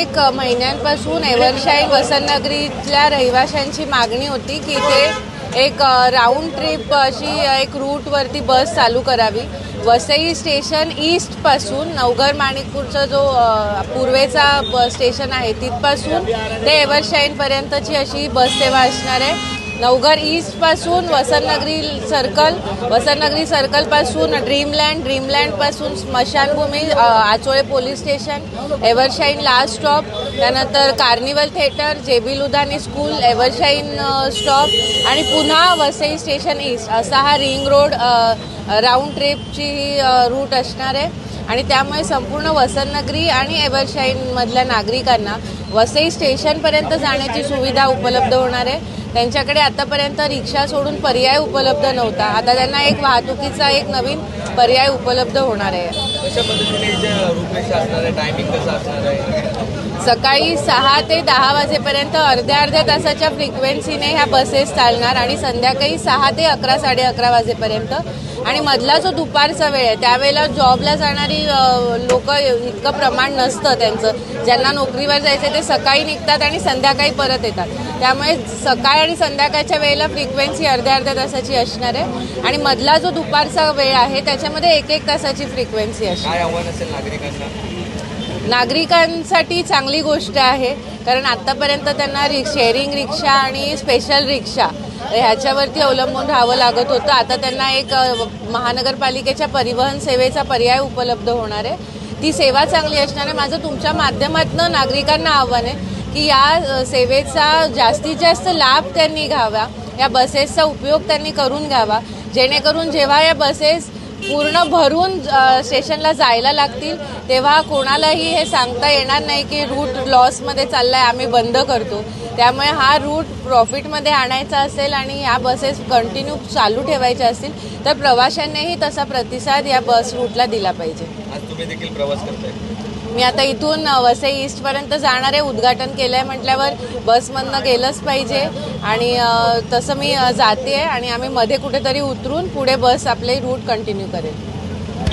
अनेक महिन्यांपासून एव्हरशाईन वसंतनगरीतल्या रहिवाशांची मागणी होती की ते एक राऊंड ट्रिप अशी एक रूटवरती बस चालू करावी. वसई स्टेशन ईस्टपासून नवघर माणिकपूरचा जो पूर्वेचा स्टेशन आहे तिथपासून ते एव्हरशाईनपर्यंतची अशी बस सेवा असणार आहे. नवघर ईस्टपासून वसंतनगरी सर्कल वसंतनगरी सर्कलपासून ड्रीमलँड ड्रीमलँडपासून स्मशानभूमी Achole police station Evershine last stop त्यानंतर carnival theatre JB Ludhani school Evershine stop आणि पुन्हा वसई स्टेशन ईस्ट असा हा रिंग रोड राऊंड ट्रिपची ही रूट असणार आहे. आणि त्यामुळे संपूर्ण वसंतनगरी आणि एव्हरशाईनमधल्या नागरिकांना वसई स्टेशनपर्यंत जाण्याची सुविधा उपलब्ध होणार आहे. त्यांच्याकडे आतापर्यंत रिक्षा सोडून पर्याय उपलब्ध नव्हता. आता त्यांना एक वाहतुकीचा एक नवीन पर्याय उपलब्ध होणार आहे. कशा पद्धतीने सकाळी सहा ते दहा वाजेपर्यंत अर्ध्या अर्ध्या तासाच्या फ्रिक्वेन्सीने ह्या बसेस चालणार आणि संध्याकाळी सहा ते अकरा साडे अकरा वाजेपर्यंत. आणि मधला जो दुपारचा वेळ आहे त्यावेळेला जॉबला जाणारी लोक इतकं प्रमाण नसतं त्यांचं. ज्यांना नोकरीवर जायचं ते सकाळी निघतात आणि संध्याकाळी परत येतात. त्यामुळे सकाळ आणि संध्याकाळच्या वेळेला फ्रिक्वेन्सी अर्ध्या अर्ध्या तासाची असणार आहे. आणि मधला जो दुपारचा वेळ आहे त्याच्यामध्ये एक एक तासाची फ्रिक्वेन्सी असणार. नागरिकांसाठी चांगली गोष्ट आहे कारण आत्तापर्यंत त्यांना रि शेअरिंग रिक्षा आणि स्पेशल रिक्षा ह्याच्यावरती अवलंबून राहावं लागत होतं. आता त्यांना एक महानगरपालिकेच्या परिवहन सेवेचा पर्याय उपलब्ध होणार आहे. ती सेवा चांगली असणार आहे. माझं तुमच्या माध्यमातून नागरिकांना आव्हान आहे की या सेवेचा जास्तीत जास्त लाभ त्यांनी घ्यावा. या बसेसचा उपयोग त्यांनी करून घ्यावा. जेणेकरून जेव्हा या बसेस पूर्ण भरून स्टेशनला जायला लागतील तेव्हा कोणालाही हे सांगता येणार नाही की रूट लॉसमध्ये चाललाय आम्ही बंद करतो. त्यामुळे हा रूट प्रॉफिटमध्ये आणायचा असेल आणि या बसेस कंटिन्यू चालू ठेवायच्या असतील तर प्रवाशांनीही तसा प्रतिसाद या बस रूटला दिला पाहिजे. तुम्ही देखील प्रवास करताय? मी आता इथून वसई ईस्टपर्यंत जाणार आहे उद्घाटन केलं आहे म्हटल्यावर बसमधनं गेलंच पाहिजे. आणि तसं मी जाते आहे आणि आम्ही मध्ये कुठेतरी उतरून पुढे बस आपले रूट कंटिन्यू करेल